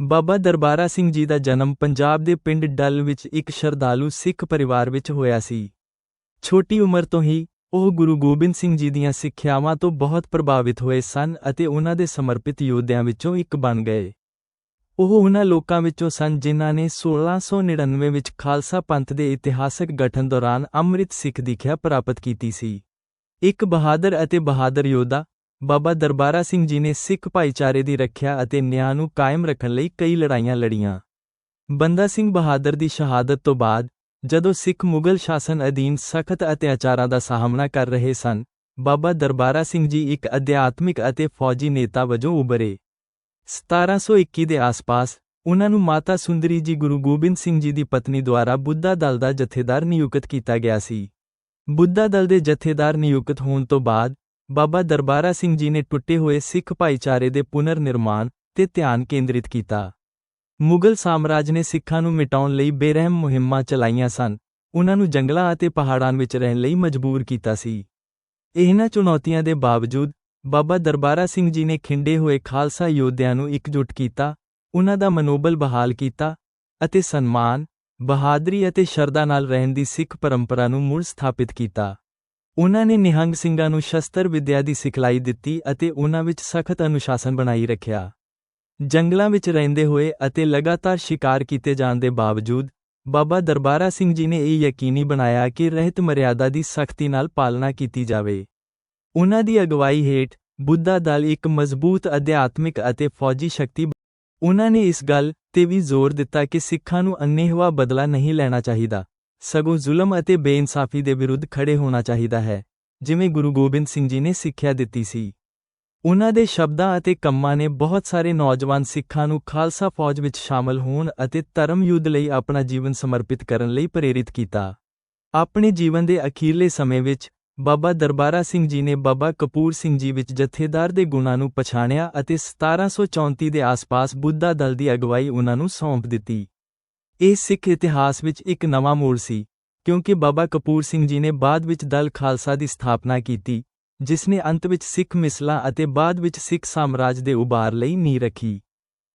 ਬਾਬਾ ਦਰਬਾਰਾ ਸਿੰਘ ਜੀ ਦਾ ਜਨਮ ਪੰਜਾਬ ਦੇ ਪਿੰਡ ਡੱਲ ਵਿੱਚ ਇੱਕ ਸ਼ਰਧਾਲੂ ਸਿੱਖ ਪਰਿਵਾਰ ਵਿੱਚ ਹੋਇਆ ਸੀ। ਛੋਟੀ ਉਮਰ ਤੋਂ ਹੀ ਉਹ ਗੁਰੂ ਗੋਬਿੰਦ ਸਿੰਘ ਜੀ ਦੀਆਂ ਸਿੱਖਿਆਵਾਂ ਤੋਂ ਬਹੁਤ ਪ੍ਰਭਾਵਿਤ ਹੋਏ ਸਨ ਅਤੇ ਉਹਨਾਂ ਦੇ ਸਮਰਪਿਤ ਯੋਧਿਆਂ ਵਿੱਚੋਂ ਇੱਕ ਬਣ ਗਏ। ਉਹ ਉਹਨਾਂ ਲੋਕਾਂ ਵਿੱਚੋਂ ਸਨ ਜਿਨ੍ਹਾਂ ਨੇ 1699 ਵਿੱਚ ਖਾਲਸਾ ਪੰਥ ਦੇ ਇਤਿਹਾਸਕ ਗਠਨ ਦੌਰਾਨ ਅੰਮ੍ਰਿਤ ਸਿੱਖ ਦੀਖਿਆ ਪ੍ਰਾਪਤ ਕੀਤੀ ਸੀ। ਇੱਕ ਬਹਾਦਰ ਅਤੇ ਬਹਾਦਰ ਯੋਧਾ ਬਾਬਾ ਦਰਬਾਰਾ ਸਿੰਘ ਜੀ ਨੇ ਸਿੱਖ ਭਾਈਚਾਰੇ ਦੀ ਰੱਖਿਆ ਅਤੇ ਨਿਆਂ ਨੂੰ ਕਾਇਮ ਰੱਖਣ ਲਈ ਕਈ ਲੜਾਈਆਂ ਲੜੀਆਂ। ਬੰਦਾ ਸਿੰਘ ਬਹਾਦਰ ਦੀ ਸ਼ਹਾਦਤ ਤੋਂ ਬਾਅਦ, ਜਦੋਂ ਸਿੱਖ ਮੁਗਲ ਸ਼ਾਸਨ ਅਧੀਨ ਸਖਤ ਅਤਿਆਚਾਰਾਂ ਦਾ ਸਾਹਮਣਾ ਕਰ ਰਹੇ ਸਨ, ਬਾਬਾ ਦਰਬਾਰਾ ਸਿੰਘ ਜੀ ਇੱਕ ਅਧਿਆਤਮਿਕ ਅਤੇ ਫੌਜੀ ਨੇਤਾ ਵਜੋਂ ਉੱਭਰੇ। 1721 ਦੇ ਆਸ-ਪਾਸ, ਉਹਨਾਂ ਨੂੰ ਮਾਤਾ ਸੁੰਦਰੀ ਜੀ ਗੁਰੂ ਗੋਬਿੰਦ ਸਿੰਘ ਜੀ ਦੀ ਪਤਨੀ ਦੁਆਰਾ ਬੁੱਧਾ ਦਲ ਦਾ ਜਥੇਦਾਰ ਨਿਯੁਕਤ ਕੀਤਾ ਗਿਆ ਸੀ। ਬੁੱਧਾ ਦਲ ਦੇ ਜਥੇਦਾਰ ਨਿਯੁਕਤ ਹੋਣ ਤੋਂ ਬਾਅਦ ਬਾਬਾ ਦਰਬਾਰਾ ਸਿੰਘ ਜੀ ਨੇ ਟੁੱਟੇ ਹੋਏ ਸਿੱਖ ਭਾਈਚਾਰੇ ਦੇ ਪੁਨਰ ਨਿਰਮਾਣ ਤੇ ਧਿਆਨ ਕੇਂਦਰਿਤ ਕੀਤਾ। ਮੁਗਲ ਸਾਮਰਾਜ ਨੇ ਸਿੱਖਾਂ ਨੂੰ ਮਿਟਾਉਣ ਲਈ ਬੇਰਹਿਮ ਮੁਹਿੰਮਾਂ ਚਲਾਈਆਂ ਸਨ। ਉਹਨਾਂ ਨੂੰ ਜੰਗਲਾਂ ਅਤੇ ਪਹਾੜਾਂ ਵਿੱਚ ਰਹਿਣ ਲਈ ਮਜਬੂਰ ਕੀਤਾ ਸੀ। ਇਹਨਾਂ ਚੁਣੌਤੀਆਂ ਦੇ ਬਾਵਜੂਦ, ਬਾਬਾ ਦਰਬਾਰਾ ਸਿੰਘ ਜੀ ਨੇ ਖਿੰਡੇ ਹੋਏ ਖਾਲਸਾ ਯੋਧਿਆਂ ਨੂੰ ਇਕਜੁੱਟ ਕੀਤਾ, ਉਹਨਾਂ ਦਾ ਮਨੋਬਲ ਬਹਾਲ ਕੀਤਾ ਅਤੇ ਸਨਮਾਨ, ਬਹਾਦਰੀ ਅਤੇ ਸ਼ਰਧਾ ਨਾਲ ਰਹਿਣ ਦੀ ਸਿੱਖ ਪਰੰਪਰਾ ਨੂੰ ਮੁੜ ਸਥਾਪਿਤ ਕੀਤਾ। ਉਹਨਾਂ ਨੇ ਨਿਹੰਗ ਸਿੰਘਾਂ ਨੂੰ ਸ਼ਸਤਰ ਵਿੱਦਿਆ ਦੀ ਸਿਖਲਾਈ ਦਿੱਤੀ ਅਤੇ ਉਹਨਾਂ ਵਿੱਚ ਸਖਤ ਅਨੁਸ਼ਾਸਨ ਬਣਾਈ ਰੱਖਿਆ। ਜੰਗਲਾਂ ਵਿੱਚ ਰਹਿੰਦੇ ਹੋਏ ਅਤੇ ਲਗਾਤਾਰ ਸ਼ਿਕਾਰ ਕੀਤੇ ਜਾਣ ਦੇ ਬਾਵਜੂਦ, ਬਾਬਾ ਦਰਬਾਰਾ ਸਿੰਘ ਜੀ ਨੇ ਇਹ ਯਕੀਨੀ ਬਣਾਇਆ ਕਿ ਰਹਿਤ ਮਰਿਆਦਾ ਦੀ ਸਖਤੀ ਨਾਲ ਪਾਲਣਾ ਕੀਤੀ ਜਾਵੇ। ਉਹਨਾਂ ਦੀ ਅਗਵਾਈ ਹੇਠ ਬੁੱਧਾ ਦਲ ਇੱਕ ਮਜ਼ਬੂਤ ਅਧਿਆਤਮਿਕ ਅਤੇ ਫੌਜੀ ਸ਼ਕਤੀ ਬ- ਉਹਨਾਂ ਨੇ ਇਸ ਗੱਲ ਤੇ ਵੀ ਜ਼ੋਰ ਦਿੱਤਾ ਕਿ ਸਿੱਖਾਂ ਨੂੰ ਅੰਨ੍ਹੇਵਾਹ ਬਦਲਾ ਨਹੀਂ ਲੈਣਾ ਚਾਹੀਦਾ। ਸਗੋਂ ਜ਼ੁਲਮ ਅਤੇ ਬੇਇਨਸਾਫੀ ਦੇ ਵਿਰੁੱਧ ਖੜੇ ਹੋਣਾ ਚਾਹੀਦਾ ਹੈ, ਜਿਵੇਂ ਗੁਰੂ ਗੋਬਿੰਦ ਸਿੰਘ ਜੀ ਨੇ ਸਿੱਖਿਆ ਦਿੱਤੀ ਸੀ। ਉਹਨਾਂ ਦੇ ਸ਼ਬਦਾਂ ਅਤੇ ਕੰਮਾਂ ਨੇ ਬਹੁਤ ਸਾਰੇ ਨੌਜਵਾਨ ਸਿੱਖਾਂ ਨੂੰ ਖਾਲਸਾ ਫੌਜ ਵਿੱਚ ਸ਼ਾਮਲ ਹੋਣ ਅਤੇ ਧਰਮ ਯੁੱਧ ਲਈ ਆਪਣਾ ਜੀਵਨ ਸਮਰਪਿਤ ਕਰਨ ਲਈ ਪ੍ਰੇਰਿਤ ਕੀਤਾ। ਆਪਣੇ ਜੀਵਨ ਦੇ ਅਖੀਰਲੇ ਸਮੇਂ ਵਿੱਚ, ਬਾਬਾ ਦਰਬਾਰਾ ਸਿੰਘ ਜੀ ਨੇ ਬਾਬਾ ਕਪੂਰ ਸਿੰਘ ਜੀ ਵਿੱਚ ਜਥੇਦਾਰ ਦੇ ਗੁਣਾਂ ਨੂੰ ਪਛਾਣਿਆ ਅਤੇ 1734 ਦੇ ਆਸ-ਪਾਸ ਬੁੱਧਾ ਦਲ ਦੀ ਅਗਵਾਈ ਉਹਨਾਂ ਨੂੰ ਸੌਂਪ ਦਿੱਤੀ। ਇਹ ਸਿੱਖ ਇਤਿਹਾਸ ਵਿੱਚ ਇੱਕ ਨਵਾਂ ਮੋੜ ਸੀ, ਕਿਉਂਕਿ ਬਾਬਾ ਕਪੂਰ ਸਿੰਘ ਜੀ ਨੇ ਬਾਅਦ ਵਿੱਚ ਦਲ ਖਾਲਸਾ ਦੀ ਸਥਾਪਨਾ ਕੀਤੀ, ਜਿਸ ਨੇ ਅੰਤ ਵਿੱਚ ਸਿੱਖ ਮਿਸਲਾਂ ਅਤੇ ਬਾਅਦ ਵਿੱਚ ਸਿੱਖ ਸਾਮਰਾਜ ਦੇ ਉਭਾਰ ਲਈ ਨੀਂਹ ਰੱਖੀ।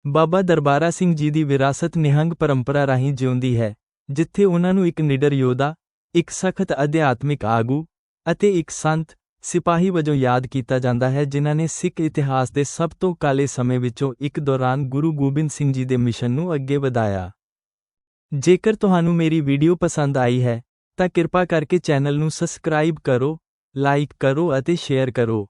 ਬਾਬਾ ਦਰਬਾਰਾ ਸਿੰਘ ਜੀ ਦੀ ਵਿਰਾਸਤ ਨਿਹੰਗ ਪਰੰਪਰਾ ਰਾਹੀਂ ਜਿਉਂਦੀ ਹੈ, ਜਿੱਥੇ ਉਹਨਾਂ ਨੂੰ ਇੱਕ ਨਿਡਰ ਯੋਧਾ, ਇੱਕ ਸਖਤ ਅਧਿਆਤਮਿਕ ਆਗੂ ਅਤੇ ਇੱਕ ਸੰਤ ਸਿਪਾਹੀ ਵਜੋਂ ਯਾਦ ਕੀਤਾ ਜਾਂਦਾ ਹੈ ਜਿਨ੍ਹਾਂ ਨੇ ਸਿੱਖ ਇਤਿਹਾਸ ਦੇ ਸਭ ਤੋਂ ਕਾਲੇ ਸਮੇਂ ਵਿੱਚੋਂ ਇੱਕ ਦੌਰਾਨ ਗੁਰੂ ਗੋਬਿੰਦ ਸਿੰਘ ਜੀ ਦੇ ਮਿਸ਼ਨ ਨੂੰ ਅੱਗੇ ਵਧਾਇਆ। ਜੇਕਰ ਤੁਹਾਨੂੰ ਮੇਰੀ ਵੀਡੀਓ ਪਸੰਦ ਆਈ ਹੈ, ਤਾਂ ਕਿਰਪਾ ਕਰਕੇ ਚੈਨਲ ਨੂੰ ਸਬਸਕ੍ਰਾਈਬ ਕਰੋ, ਲਾਈਕ ਕਰੋ ਅਤੇ ਸ਼ੇਅਰ ਕਰੋ।